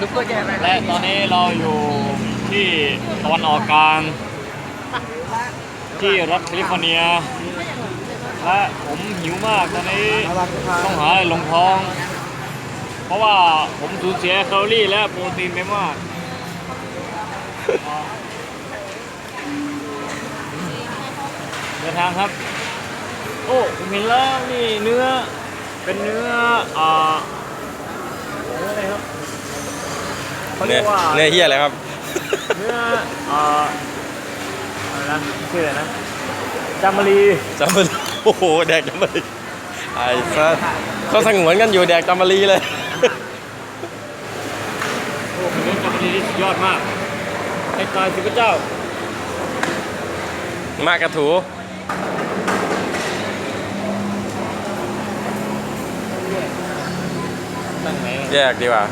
ลุกก็แย่ไหมและตอนนี้เราอยู่ที่ตะวันออกกลาง ที่รัฐแคลิฟอร์เนียและผมหิวมากตอนนี้ต้องหาอะไรลงท้อง เพราะว่าผมสูญเสียแคลอรี่และโปรตีนไปมากเดินทางครับ โอ้ผมเห็นแล้วนี่เนื้อเป็นเนื้ออ่าเนื้ออะไรครับ เขาเรีเนื้ยอกว่าเนื้อเฮียอะไรครับ เนื้ออ่าอะไรนะชื่ออะไรนะจามรีจำมารีโอ้โห แดกจำมารีไอ้สัสเขาสงวนกันอยู่แดกจำมารีเลย โอ้เป็นเนื้อจามรีที่สุดยอดมากให้ตายสิพระเจ้า มากระถู ตั้งไหนแยกดีกว่า